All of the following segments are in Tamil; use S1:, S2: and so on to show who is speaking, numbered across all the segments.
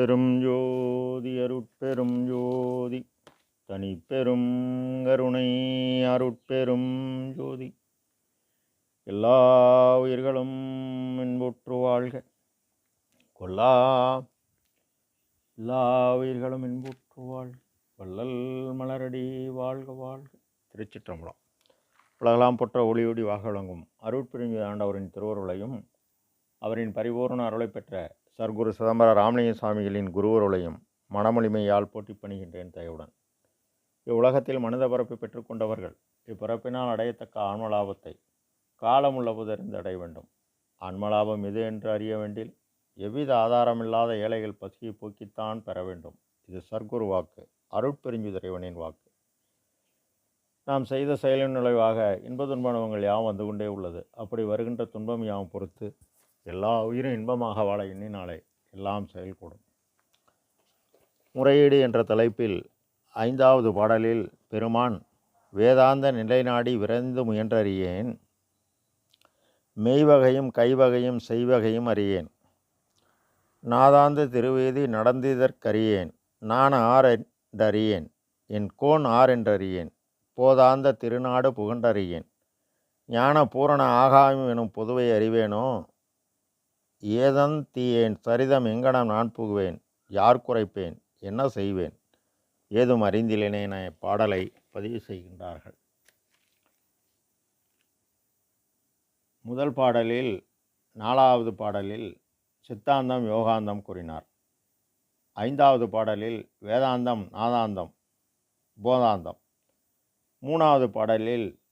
S1: அருட்பெரும் ஜோதி அருட்பெரும் ஜோதி தனிப்பெரும் கருணை அருட்பெரும் ஜோதி. எல்லா உயிர்களும் இன்புற்று வாழ்க. கொல்லா எல்லா உயிர்களும் இன்புற்று வாழ்க. வள்ளல் மலரடி வாழ்க வாழ்க. திருச்சிற்றம்பலம். உலகலாம் பொற்ற ஒளியோடி வாக வழங்கும் அருட்பெருஞ்சி ஆண்டவரின் திருவருளையும் அவரின் பரிபூர்ண அருளை பெற்ற சர்க்குரு சிதம்பர ராமலிங்க சுவாமிகளின் குருவருளையும் மனமொழிமையால் போட்டி பணிகின்றேன் தயவுடன் இவ்வுலகத்தில் மனித பரப்பை பெற்றுக்கொண்டவர்கள் இப்பிறப்பினால் அடையத்தக்க ஆன்மலாபத்தை காலமுள்ள புதறிந்து அடைய வேண்டும். ஆன்மலாபம் இது என்று அறிய வேண்டில் எவ்வித ஆதாரமில்லாத ஏழைகள் பசியை போக்கித்தான் பெற வேண்டும். இது சர்க்குரு வாக்கு அருட்பெருஞ்சு இறைவனின் வாக்கு. நாம் செய்த செயலின் நுழைவாக இன்ப துன்பங்கள் யாவும் வந்து கொண்டே உள்ளது. அப்படி வருகின்ற துன்பம் யாவும் பொறுத்து எல்லா உயிரும் இன்பமாக வாழ எண்ணினாலே எல்லாம் செயல்கூடும் முறையீடு என்ற தலைப்பில் ஐந்தாவது பாடலில் பெருமான் வேதாந்த நிலைநாடி விரைந்து முயன்றறியேன். மெய்வகையும் கைவகையும் செய்வகையும் அறியேன். நாதாந்த திருவேதி நடந்திதற்கறியேன். நான் ஆர் என்றறியேன் என் கோன் ஆர் என்றறியேன் போதாந்த திருநாடு புகண்டறியேன் ஞான பூரண ஆகாயம் எனும் பொதுவை அறிவேனோ? ஏதன் தீயேன் சரிதம் எங்கனம் நான் புகுவேன்? யார் குறைப்பேன்? என்ன செய்வேன்? ஏதும் அறிந்திலேனே என பாடலை பதிவு செய்கின்றார்கள். முதல் பாடலில் நாலாவது பாடலில் சித்தாந்தம் யோகாந்தம் கூறினார். ஐந்தாவது பாடலில் வேதாந்தம் நாதாந்தம் போதாந்தம். மூணாவது பாடலில்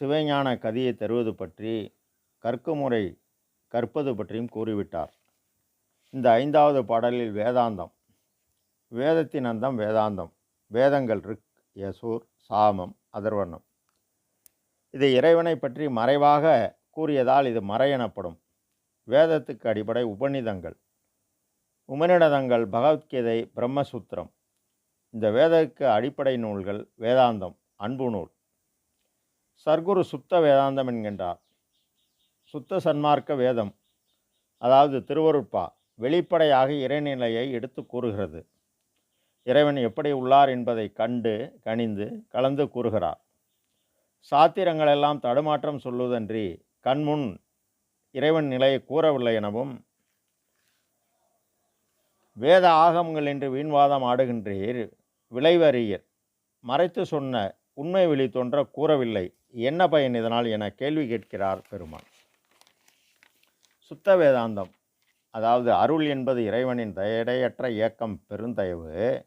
S1: சிவஞான கதியை தருவது பற்றி கற்குமுறை கற்பது பற்றியும் கூறிவிட்டார். இந்த ஐந்தாவது பாடலில் வேதாந்தம். வேதத்தின் அந்தம் வேதாந்தம். வேதங்கள் ரிக் யசூர் சாமம் அதர்வண்ணம். இது இறைவனை பற்றி மறைவாக கூறியதால் இது மறை எனப்படும் வேதத்துக்கு அடிப்படை உபநிதங்கள் உபநிடதங்கள் பகவத்கீதை பிரம்மசூத்திரம். இந்த வேதத்துக்கு அடிப்படை நூல்கள் வேதாந்தம் அன்பு நூல் சர்க்குரு சுத்த வேதாந்தம் என்கின்றார். சுத்த சன்மார்க்க வேதம் அதாவது திருவருட்பா வெளிப்படையாக இறைநிலையை எடுத்து கூறுகிறது. இறைவன் எப்படி உள்ளார் என்பதை கண்டு கணிந்து கலந்து கூறுகிறார். சாத்திரங்களெல்லாம் தடுமாற்றம் சொல்லுவதன்றி கண்முன் இறைவன் நிலையை கூறவில்லை எனவும் வேத ஆகமங்கள் என்று வீண்வாதம் ஆடுகின்றீர் விளைவறியர். மறைத்து சொன்ன உண்மை வெளி தோன்ற கூறவில்லை. என்ன பயன் இதனால் என கேள்வி கேட்கிறார் பெருமான். சுத்த வேதாந்தம். அதாவது அருள் என்பது இறைவனின் தடையற்ற இயக்கம் பெருந்தயவு.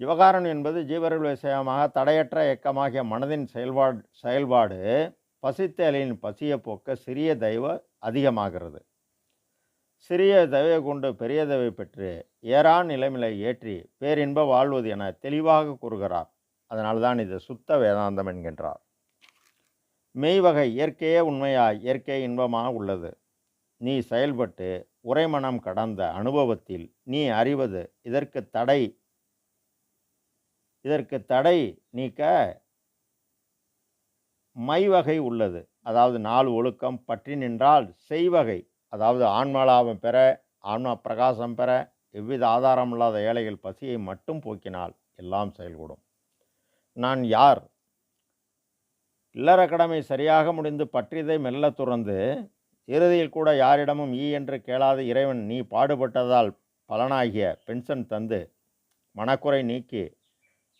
S1: ஜீவகாரன் என்பது ஜீவர்கள் விஷயமாக தடையற்ற இயக்கமாகிய மனதின் செயல்பாடு செயல்பாடு. பசித்தேலின் பசிய போக்க சிறிய தெய்வ அதிகமாகிறது. சிறிய தயவை கொண்டு பெரிய தயவை பெற்று ஏறான் நிலைமையை ஏற்றி பேரின்ப வாழ்வது என தெளிவாக கூறுகிறார். அதனால்தான் இது சுத்த வேதாந்தம் என்கின்றார். மெய்வகை இயற்கையே உண்மையாய் இயற்கை இன்பமாக உள்ளது. நீ செயல்பட்டு உரைமனம் கடந்த அனுபவத்தில் நீ அறிவது இதற்கு தடை. இதற்கு தடை நீக்க மைவகை உள்ளது. அதாவது நாலு ஒழுக்கம் பற்றி நின்றால் செய்வகை. அதாவது ஆன்மலாபம் பெற ஆன்மா பிரகாசம் பெற எவ்வித ஆதாரம் இல்லாத ஏழைகள் பசியை மட்டும் போக்கினால் எல்லாம் செயல்கூடும் நான் யார்? இல்லற கடமை சரியாக முடிந்து பற்றியதை மெல்ல துறந்து இறுதியில் கூட யாரிடமும் ஈ என்று கேளாத இறைவன் நீ பாடுபட்டதால் பலனாகிய பென்ஷன் தந்து மனக்குறை நீக்கி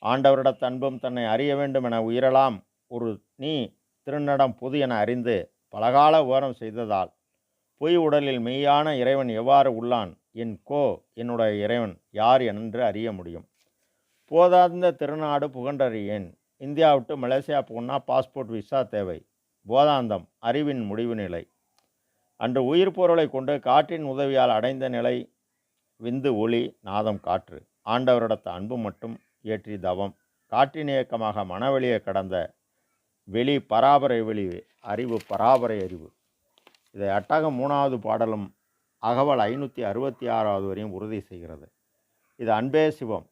S1: ஆண்டவரிடத் அன்பும் தன்னை அறிய வேண்டும் என உயிரலாம் ஒரு நீ திருநடம் பொது என அறிந்து பலகால ஓரம் செய்ததால் பொய் உடலில் மெய்யான இறைவன் எவ்வாறு உள்ளான்? என் கோ என்னுடைய இறைவன் யார் என்று அறிய முடியும். போதாந்த திருநாடு புகன்றறியேன். இந்தியா விட்டு மலேசியா போனால் பாஸ்போர்ட் விசா தேவை. போதாந்தம் அறிவின் முடிவு நிலை. அன்று உயிர் பொருளை கொண்டு காற்றின் உதவியால் அடைந்த நிலை விந்து ஒளி நாதம் காற்று. ஆண்டவரிடத்த அன்பு மட்டும் ஏற்றி தவம். காற்றின் இயக்கமாக மனவெளியை கடந்த வெளி பராபரை வெளி அறிவு பராபரை அறிவு. இதை அட்டகம் மூணாவது பாடலும் அகவல் ஐநூற்றி அறுபத்தி ஆறாவது வரையும் உறுதி செய்கிறது. இது அன்பே சிவம்.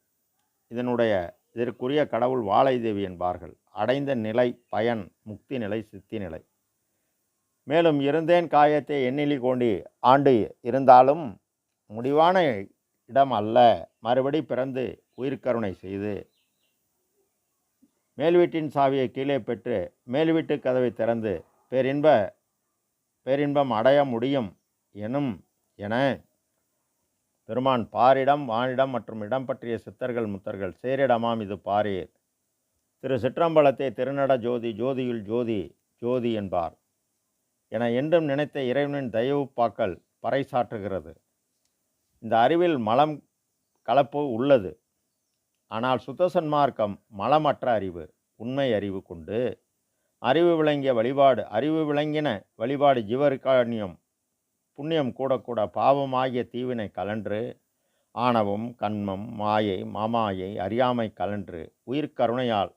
S1: இதனுடைய இதற்குரிய கடவுள் வாழை தேவி என்பார்கள். அடைந்த நிலை பயன் முக்தி நிலை சித்தி நிலை. மேலும் இருந்தேன் காயத்தை எண்ணிலி கொண்டி ஆண்டு இருந்தாலும் முடிவான இடம் அல்ல. மறுபடி பிறந்து உயிர்க்கருணை செய்து மேல் வீட்டின் சாவியை கீழே பெற்று மேல்வீட்டு கதவை திறந்து பேரின்ப பேரின்பம் அடைய முடியும் எனும் என பெருமான் பாரிடம் வானிடம் மற்றும் இடம் பற்றிய சித்தர்கள் முத்தர்கள் சேரிடமாம் இது பாரீர். திரு சிற்றம்பலத்தை திருநட ஜோதி ஜோதியுள் ஜோதி ஜோதி என்பார். என என்றும் நினைத்த இறைவனின் தயவு பாக்கல் பறைசாற்றுகிறது. இந்த அறிவில் மலம் கலப்பு உள்ளது. ஆனால் சுத்த சன்மார்க்கம் மலமற்ற அறிவு உண்மை அறிவு கொண்டு அறிவு விளங்கிய வழிபாடு அறிவு விளங்கின வழிபாடு ஜீவர்காணியம் புண்ணியம் கூடக்கூட பாவமாகிய தீவினை கலன்று ஆணவம் கண்மம் மாயை மாமாயை அறியாமை கலன்று உயிர்க்கருணையால்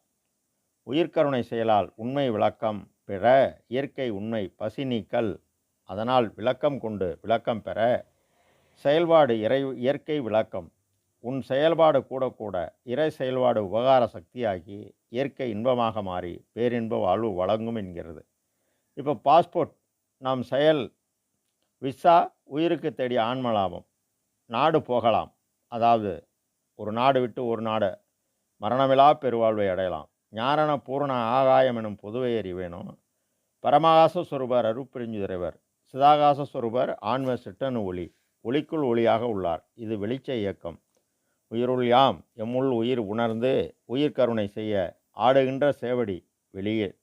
S1: உயிர்க்கருணை செயலால் உண்மை விளக்கம் பெற இயற்கை உண்மை பசி நீக்கல். அதனால் விளக்கம் கொண்டு விளக்கம் பெற. செயல்பாடு இறை இயற்கை விளக்கம். உன் செயல்பாடு கூட கூட இறை செயல்பாடு உபகார சக்தியாகி இயற்கை இன்பமாக மாறி பேரின்ப வாழ்வு வழங்கும் என்கிறது. இப்போ பாஸ்போர்ட் நாம் செயல் விசா உயிருக்கு தேடிய ஆன்ம லாபம். நாடு போகலாம். அதாவது ஒரு நாடு விட்டு ஒரு நாடு மரணமிலா பெருவாழ்வை அடையலாம். ஞாரண பூரண ஆகாயம் எனும் பொதுவை அறிவேணும் பரமகாச சொருபர் அருப்பிரிஞ்சுதிரைவர். சிதாகாச சொருபர் ஆன்ம சிட்டனு ஒளி. ஒளிக்குள் ஒளியாக உள்ளார். இது வெளிச்ச இயக்கம். உயிருள் யாம். எம்முள் உயிர் உணர்ந்து உயிர் கருணை செய்ய ஆடுகின்ற சேவடி வெளியே.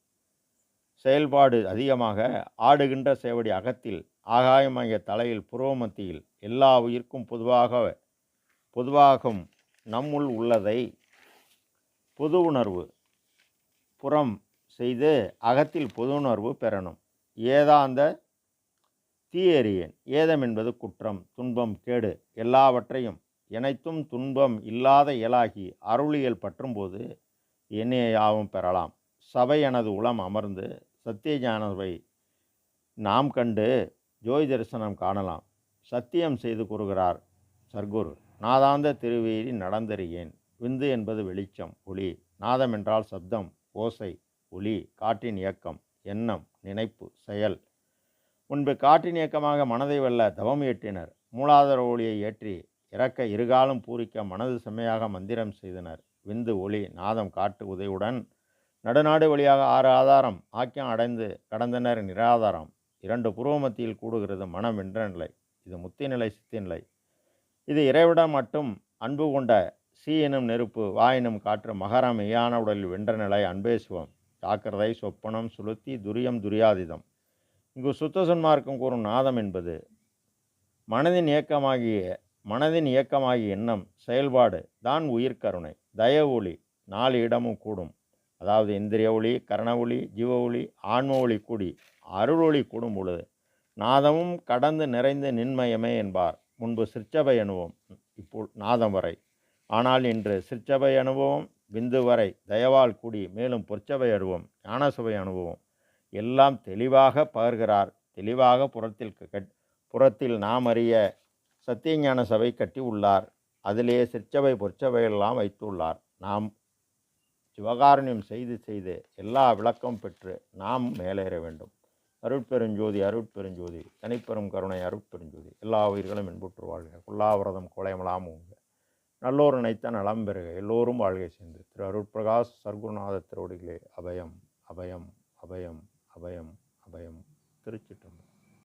S1: செயல்பாடு அதிகமாக ஆடுகின்ற சேவடி அகத்தில். ஆகாயமாகிய தலையில் புருவமத்தியில் எல்லா உயிர்க்கும் பொதுவாக பொதுவாகும் நம்முள் உள்ளதை பொது உணர்வு. புறம் செய்து அகத்தில் புதுணர்வு பெறணும். ஏதாந்த தீயறியேன். ஏதம் என்பது குற்றம் துன்பம் கேடு எல்லாவற்றையும் இணைத்தும் துன்பம் இல்லாத இயலாகி அருளியல் பற்றும்போது என்னையாவும் பெறலாம். சபை எனது உளம் அமர்ந்து சத்தியஜானவை நாம் கண்டு ஜோதி தரிசனம் காணலாம். சத்தியம் செய்து கூறுகிறார் சர்க்குரு நாதாந்த திருவேரி நடந்தறியேன். விந்து என்பது வெளிச்சம் ஒளி நாதம் என்றால் சப்தம் ஓசை ஒளி காற்றின் இயக்கம் எண்ணம் நினைப்பு செயல். முன்பு காற்றின் இயக்கமாக மனதை வெல்ல தவம் ஏற்றினர் மூலாதார ஒளியை ஏற்றி இறக்க இருகாலும் பூரிக்க மனது செம்மையாக மந்திரம் செய்தனர். விந்து ஒளி நாதம் காட்டு உதவியுடன் நடுநாடு வழியாக ஆறு ஆதாரம் ஆக்கியம் அடைந்து கடந்தனர் நிராதாரம். இரண்டு புருவமத்தியில் கூடுகிறது மனம் வென்ற நிலை. இது முத்தி நிலை சித்தி நிலை இது இறைவிடம் மட்டும் அன்பு கொண்ட சீ எனும் நெருப்பு வா எனும் காற்று மகரம் மெய்யான உடலில் வென்ற நிலை அன்பே சிவம். ஜாக்கிரதை சொப்பனம் சுளுத்தி துரியம் துரியாதிதம். இங்கு சுத்த சன்மார்க்கம் கூறும் நாதம் என்பது மனதின் இயக்கமாகிய மனதின் இயக்கமாகிய எண்ணம் செயல்பாடு தான் உயிர்கருணை தய ஒளி நாலு இடமும் கூடும். அதாவது இந்திரிய ஒளி கரண ஒளி ஜீவ ஒளி ஆன்ம ஒளி கூடி அருள் ஒளி கூடும் பொழுது நாதமும் கடந்து நிறைந்து நின்மயமே என்பார். முன்பு சிற்சபை அனுபவம் இப்போ நாதம் வரை. ஆனால் இன்று சிற்சபை அனுபவம் விந்து வரை தயவால் கூடி மேலும் பொற்சபை அனுபவம் ஞானசபை அனுபவம். எல்லாம் தெளிவாக பகர்கிறார். தெளிவாக புறத்தில் கட் புறத்தில் நாம் அறிய சத்தியஞான சபை கட்டி உள்ளார். அதிலே சிற்சபை பொற்சபையெல்லாம் வைத்துள்ளார். நாம் சிவகாரணியம் செய்து செய்து எல்லா விளக்கம் பெற்று நாம் மேலேற வேண்டும். அருட்பெருஞ்சோதி அருட்பெருஞ்சோதி தனிப்பெரும் கருணை அருட்பெருஞ்சோதி. எல்லா உயிர்களும் இன்புற்று வாழ்க. குல்லாவிரதம் கொலைமலாம் நல்லோர் நினைத்த நலம் பெறுக. எல்லோரும் வாழ்கை சேர்ந்து திரு அருட்பிரகாஷ் சர்க்குருநாத திருவடிகளே அபயம் அபயம் அபயம் அபயம் அபயம். திருச்சிட்டம்